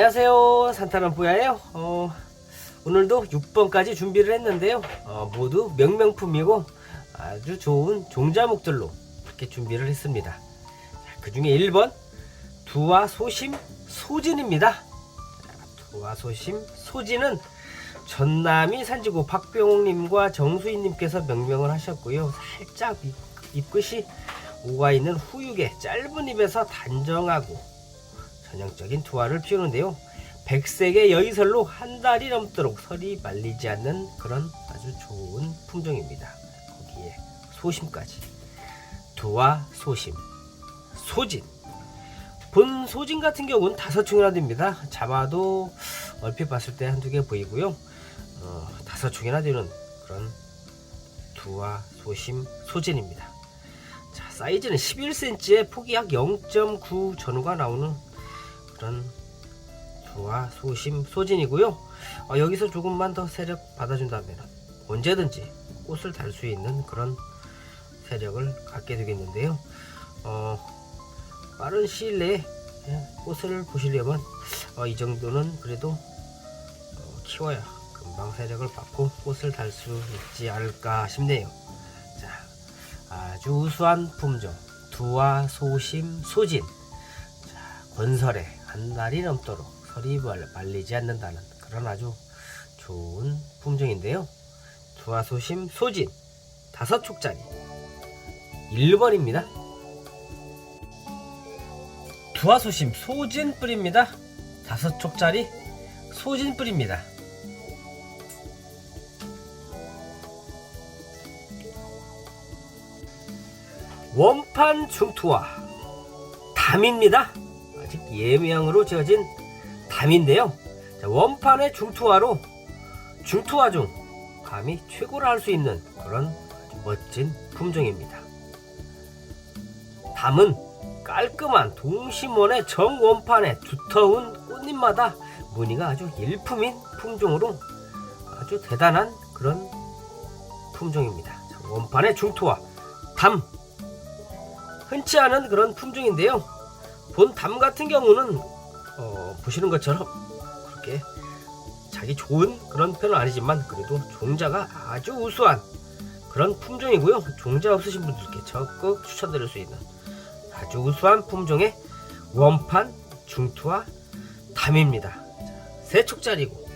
안녕하세요. 산타는 뿌야예요. 어, 오늘도 6번까지 준비를 했는데요. 어, 모두 명명품이고 아주 좋은 종자목들로 이렇게 준비를 했습니다. 그 중에 1번 두와 소심 소진입니다. 자, 두와 소심 소진은 전남이 산지구 박병옥님과 정수인님께서 명명을 하셨고요. 살짝 잎, 잎끝이 오가 있는 후육에 짧은 잎에서 단정하고 전형적인 투화를 피우는데요. 백색의 여의설로 한 달이 넘도록 설이 말리지 않는 그런 아주 좋은 품종입니다. 거기에 소심까지. 두화 소심, 소진. 본 소진 같은 경우는 다섯 총이나 됩니다. 잡아도 얼핏 봤을 때 한두 개 보이고요. 어, 다섯 총이나 되는 그런 두화 소심 소진입니다. 자, 사이즈는 11cm에 폭이 약 0.9 전후가 나오는 그런 두와 소심 소진이고요. 어, 여기서 조금만 더 세력 받아준다면 언제든지 꽃을 달 수 있는 그런 세력을 갖게 되겠는데요. 어, 빠른 시일 내에 예, 꽃을 보시려면 어, 이 정도는 그래도 어, 키워야 금방 세력을 받고 꽃을 달 수 있지 않을까 싶네요. 자, 아주 우수한 품종 두와 소심 소진 자, 건설에 한 달이 넘도록 말- 말리지 않는다는 그런 아주 좋은 품종인데요. 두와 소심 소진 다섯 촉짜리 1번입니다. 두와 소심 소진 뿌리입니다. 다섯 촉짜리 소진 뿌리입니다. 원판 중투와 담입니다. 아직 예명으로 지어진 담인데요. 자, 원판의 중투화로 중투화 중 감히 최고라 할수 있는 그런 아주 멋진 품종입니다. 담은 깔끔한 동심원의 정원판에 두터운 꽃잎마다 무늬가 아주 일품인 품종으로 아주 대단한 그런 품종입니다. 자, 원판의 중투화 담 흔치 않은 그런 품종인데요. 본담 같은 경우는 어, 보시는 것처럼 그렇게 자기 좋은 그런 편은 아니지만 그래도 종자가 아주 우수한 그런 품종이고요. 종자 없으신 분들께 적극 추천드릴 수 있는 아주 우수한 품종의 원판 중투와 담입니다. 자, 세 촉짜리고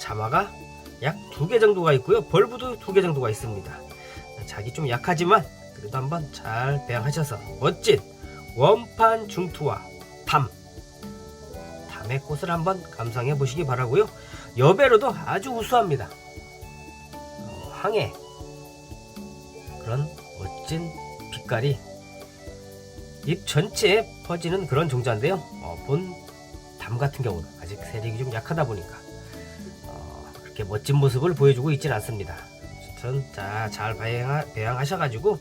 자마가 약 두 개 정도가 있고요. 벌브도 두 개 정도가 있습니다. 자기 좀 약하지만 그래도 한번 잘 배양하셔서 멋진 원판 중투와 담 담의 꽃을 한번 감상해 보시기 바라고요. 여배로도 아주 우수합니다. 어, 황해 그런 멋진 빛깔이 잎 전체에 퍼지는 그런 종자인데요. 어, 본담 같은 경우는 아직 세력이 좀 약하다 보니까 어, 그렇게 멋진 모습을 보여주고 있지는 않습니다. 전 자, 잘 배양, 배양하셔가지고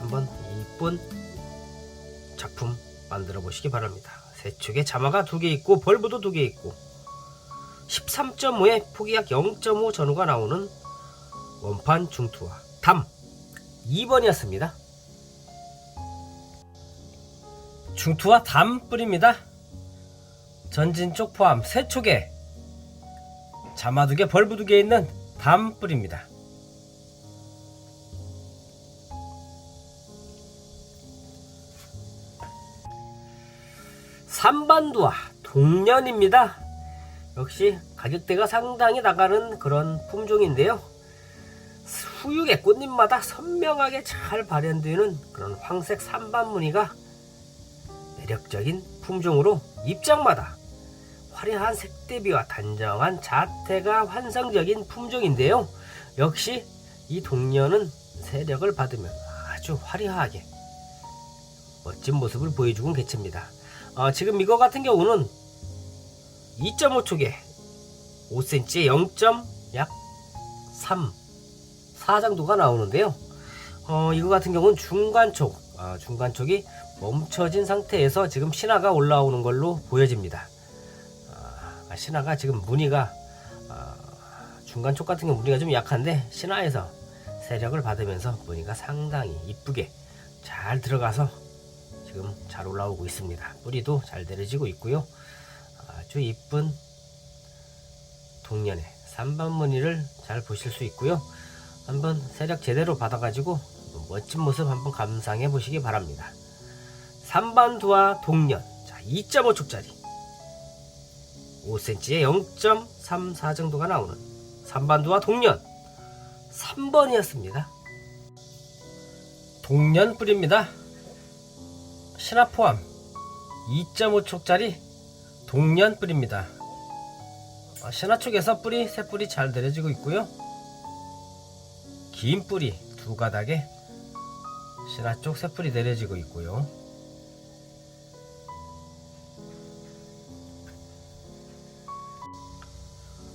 한번 이쁜 작품 만들어 보시기 바랍니다. 세축에 자마가 두 개 있고 벌브도 두 개 있고 13.5에 폭이 약 0.5 전후가 나오는 원판 중투와 담 2번이었습니다. 중투와 담 뿌립니다. 전진 쪽 포함 세 촉에 자마 두 개, 벌브 두 개 있는 담 뿌립니다. 3반두와 동년입니다. 역시 가격대가 상당히 나가는 그런 품종인데요. 후육의 꽃잎마다 선명하게 잘 발현되는 그런 황색 삼반 무늬가 매력적인 품종으로 입장마다 화려한 색대비와 단정한 자태가 환상적인 품종인데요. 역시 이 동년은 세력을 받으면 아주 화려하게 멋진 모습을 보여주고 개체입니다. 어, 지금 이거 같은 경우는 2.5촉에 5cm에 0.약 3 4 정도가 나오는데요. 어, 이거 같은 경우는 중간촉, 어, 중간촉이 멈춰진 상태에서 지금 신화가 올라오는 걸로 보여집니다. 아, 신화가 지금 무늬가 아, 중간촉 같은 경우 무늬가 좀 약한데 신화에서 세력을 받으면서 무늬가 상당히 이쁘게 잘 들어가서 지금 잘 올라오고 있습니다. 뿌리도 잘 내려지고 있고요. 아, 아주 이쁜 동년의 3번 무늬를 잘 보실 수 있고요. 한번 세력 제대로 받아가지고 멋진 모습 한번 감상해 보시기 바랍니다. 3번 두와 동년 자 2.5촉짜리 5cm에 0.34 정도가 나오는 3번 두와 동년 3번이었습니다. 동년 뿌리입니다. 신화 포함 2.5촉짜리 동년 뿌리입니다. 아, 신화 쪽에서 뿌리 새 뿌리 잘 내려지고 있고요. 긴 뿌리 두 가닥에 신화 쪽새 뿌리 내려지고 있고요.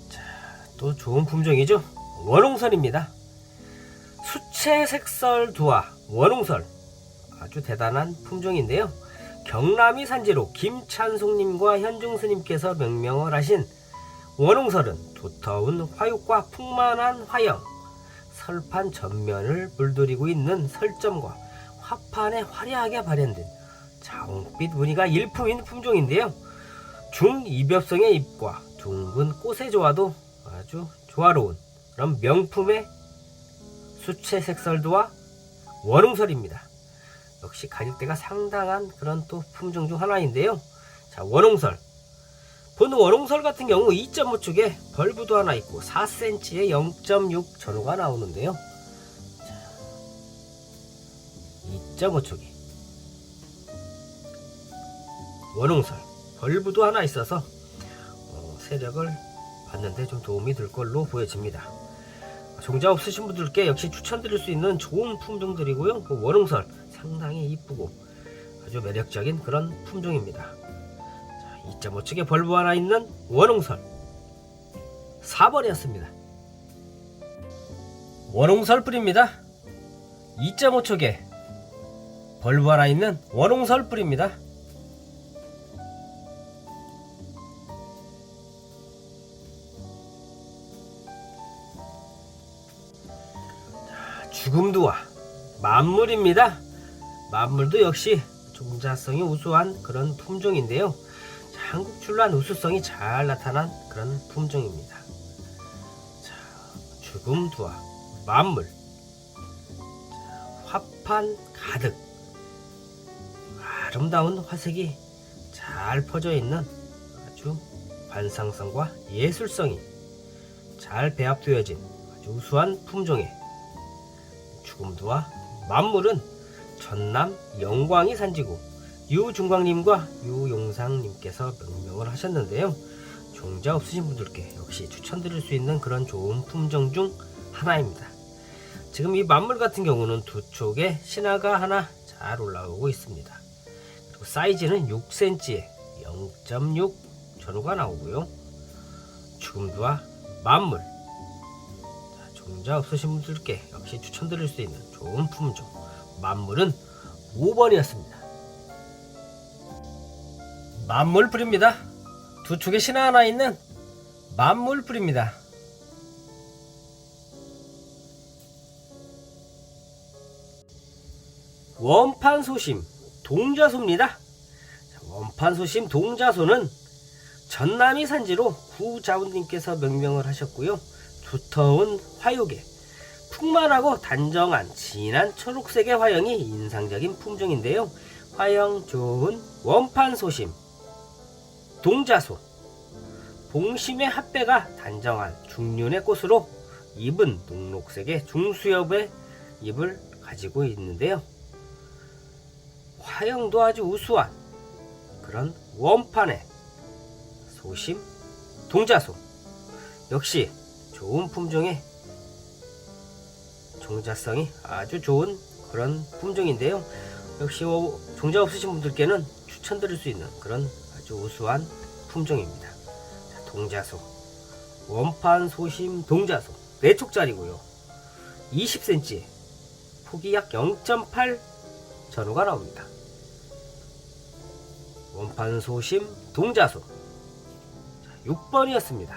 자, 또 좋은 품종이죠. 원홍설입니다. 수채 색설 두화 원홍설 아주 대단한 품종인데요. 경남이 산지로 김찬송님과 현중스님께서 명명을 하신 원홍설은 두터운 화육과 풍만한 화형, 설판 전면을 물들이고 있는 설점과 화판에 화려하게 발현된 자홍빛 무늬가 일품인 품종인데요. 중이벽성의 잎과 둥근 꽃의 조화도 아주 조화로운 그런 명품의 수채 색설도와 원홍설입니다. 역시 가격대가 상당한 그런 또 품종 중 하나인데요. 자, 원홍설. 보는 원홍설 같은 경우 2.5축에 벌브도 하나 있고 4cm에 0.6 전후가 나오는데요. 자, 2.5축이 원홍설 벌브도 하나 있어서 어, 세력을 받는데 좀 도움이 될 걸로 보여집니다. 종자 없으신 분들께 역시 추천드릴 수 있는 좋은 품종들이고요. 그 원홍설 상당히 이쁘고 아주 매력적인 그런 품종입니다. 자, 2.5축에 벌브 하나 있는 원홍설 4번이었습니다. 원홍설 뿌립니다. 2.5축에 벌브 하나 있는 원홍설 뿌립니다. 죽음두와 만물입니다. 만물도 역시 종자성이 우수한 그런 품종인데요. 자, 한국 출란 우수성이 잘 나타난 그런 품종입니다. 자, 죽음두와 만물 자, 화판 가득 아름다운 화색이 잘 퍼져 있는 아주 관상성과 예술성이 잘 배합되어진 아주 우수한 품종의 죽음도와 만물은 전남 영광이 산지고 유중광님과 유용상님께서 명명을 하셨는데요. 종자 없으신 분들께 역시 추천드릴 수 있는 그런 좋은 품종 중 하나입니다. 지금 이 만물 같은 경우는 두 쪽에 신화가 하나 잘 올라오고 있습니다. 그리고 사이즈는 6cm에 0.6 전후가 나오고요. 죽음도와 만물 종자 없으신 분들께 역시 추천드릴 수 있는 좋은 품종 만물은 5번이었습니다. 만물 뿌립니다. 두 축에 신화 하나 있는 만물 뿌립니다. 원판 소심 동자소입니다. 자, 원판 소심 동자소는 전남이 산지로 구자훈님께서 명명을 하셨고요. 두터운 화육에 풍만하고 단정한 진한 초록색의 화형이 인상적인 품종인데요. 화형 좋은 원판 소심 동자소 봉심의 핫배가 단정한 중륜의 꽃으로 잎은 녹록색의 중수엽의 잎을 가지고 있는데요. 화형도 아주 우수한 그런 원판의 소심 동자소 역시 좋은 품종의 종자성이 아주 좋은 그런 품종인데요. 역시 어, 종자 없으신 분들께는 추천드릴 수 있는 그런 아주 우수한 품종입니다. 자, 동자소 원판 소심 동자소 4촉짜리고요. 20cm 폭이 약 0.8 전후가 나옵니다. 원판 소심 동자소 6번이었습니다.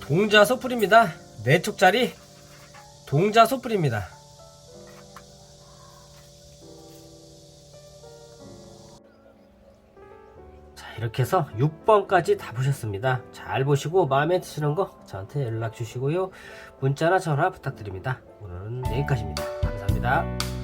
동자소 뿌립니다. 4촉짜리 동자소 뿌립니다. 자, 이렇게 해서 6번까지 다 보셨습니다. 잘 보시고 마음에 드시는 거 저한테 연락 주시고요. 문자나 전화 부탁드립니다. 오늘은 여기까지입니다. 감사합니다.